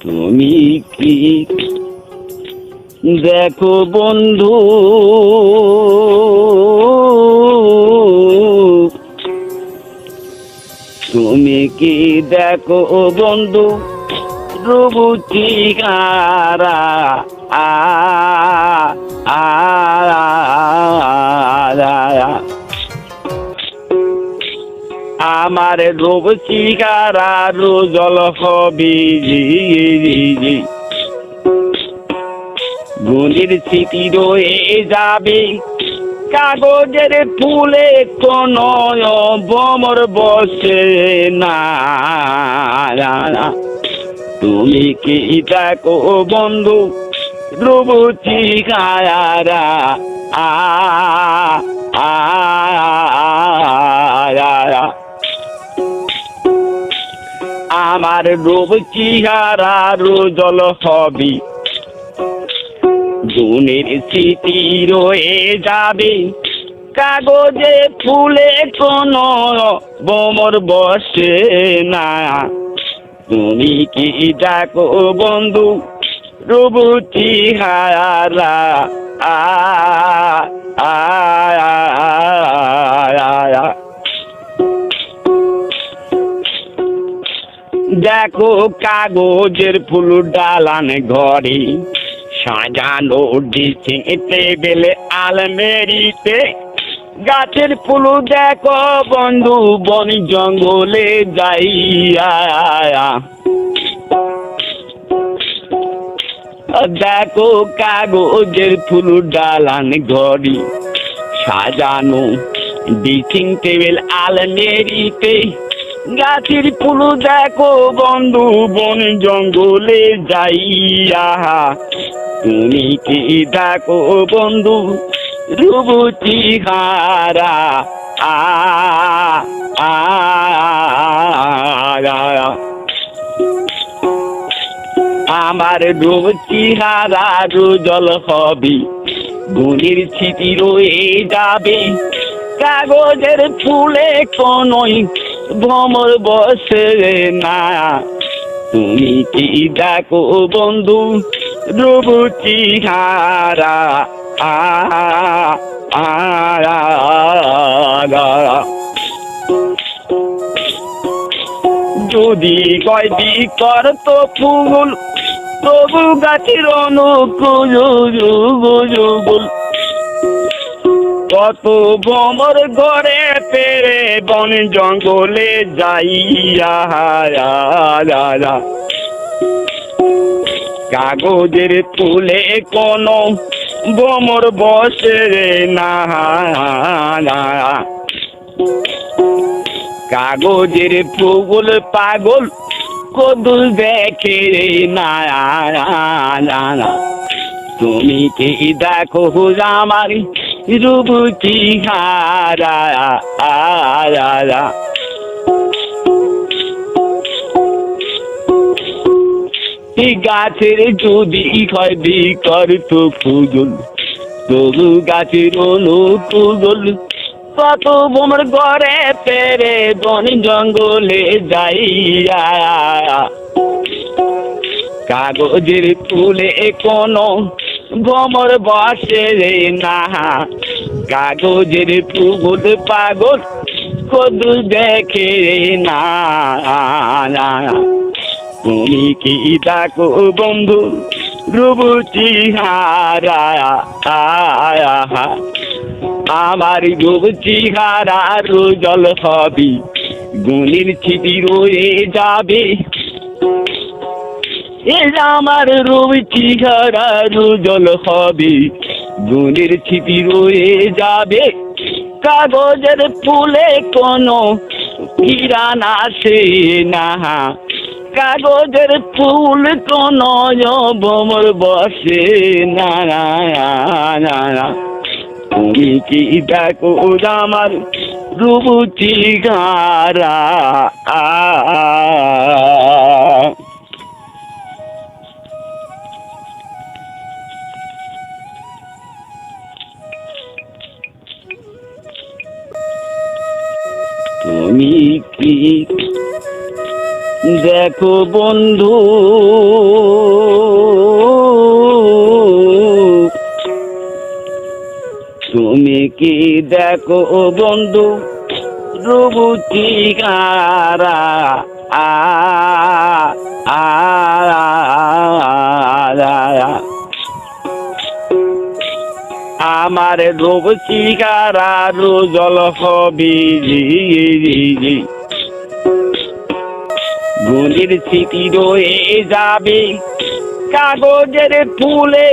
তুমি কি? দেখো বন্ধু তুমি কি দেখো বন্ধু রুবুচি কারা আ আ আমার রূপ শিকারা রোজল হবি গুণের স্মৃতি রয়ে যাবে, কাগজের ফুলে কোন বমর বসে না। তুমি কি দেখো বন্ধু আ আ আ আমার রূপ চিহারা রোজল হবি গুণের স্মৃতি রয়ে যাবে কাগজে ফুলে কোন বোমর বসে না তুমি কি ডাকো বন্ধু রূপ চিহারা আ আ আ দেখো কাগজের ফুল ডালান ঘরে সাজানো ডিসিং বেলে আলমেরিতে। গাছের ফুল দেখো বন্ধু, বন জঙ্গলে যাইয়া। দেখো কাগজের ফুল ডালান ঘড়ি। সাজানো ডিসিং টেবিল আলমেরিতে। গাছের ফুল দেখো বন্ধু বন জঙ্গলে যাইয়া তুমি কি দেখো বন্ধু রুবুচি হারা আ আমার রুচি হারা রুজল হবি গুণের স্মৃতি রয়ে যাবে কাগজের ফুলে কোনই ভ্রমর বসে না। তুমি কি দেখো বন্ধু রুবুচি হারা যদি কয়টি করত ফুল, তবু গাছের অনুকূল কত বমর ঘরে পেরে বন জঙ্গলে যাইয়া কাগজের ফুলে কোন বমর বসে না কাগজের ফুল পাগল কদুল দেখে না তুমি কি দেখো আমার রূপটি হারা আরা গাছের যদি হয় বিকর তো ফুজল তবু গাছের অনুকূল কত বোমর ঘরে পেরে বন জঙ্গলে যাইয়া। কাগজের ফুলে কোন ভমর বসে রে না। কাগজের ফুল পাগল, কদু দেখে রে না। তুমি কি ডাকো বন্ধু রুবুচি হারা। আমার রুবুচি হারা রোজল হবি, গুণের ছিটি রয়ে যাবে। আমার রুবুচি হারা রোজল হবি। গুণের ছিটি রয়ে যাবে। কাগজের ফুলে কোনো কিরান আসে না। কাগজের ফুল কোন বমর বসে না। তুমি কি দেখো আমার রুচি গারা তুমি কি? দেখো বন্ধু তুমি কি দেখো বন্ধু রঘুচিকারা আ আ আমার রূপ শিকারা জল হবি গুলির স্মৃতি রয়ে যাবে কাগজের ফুলে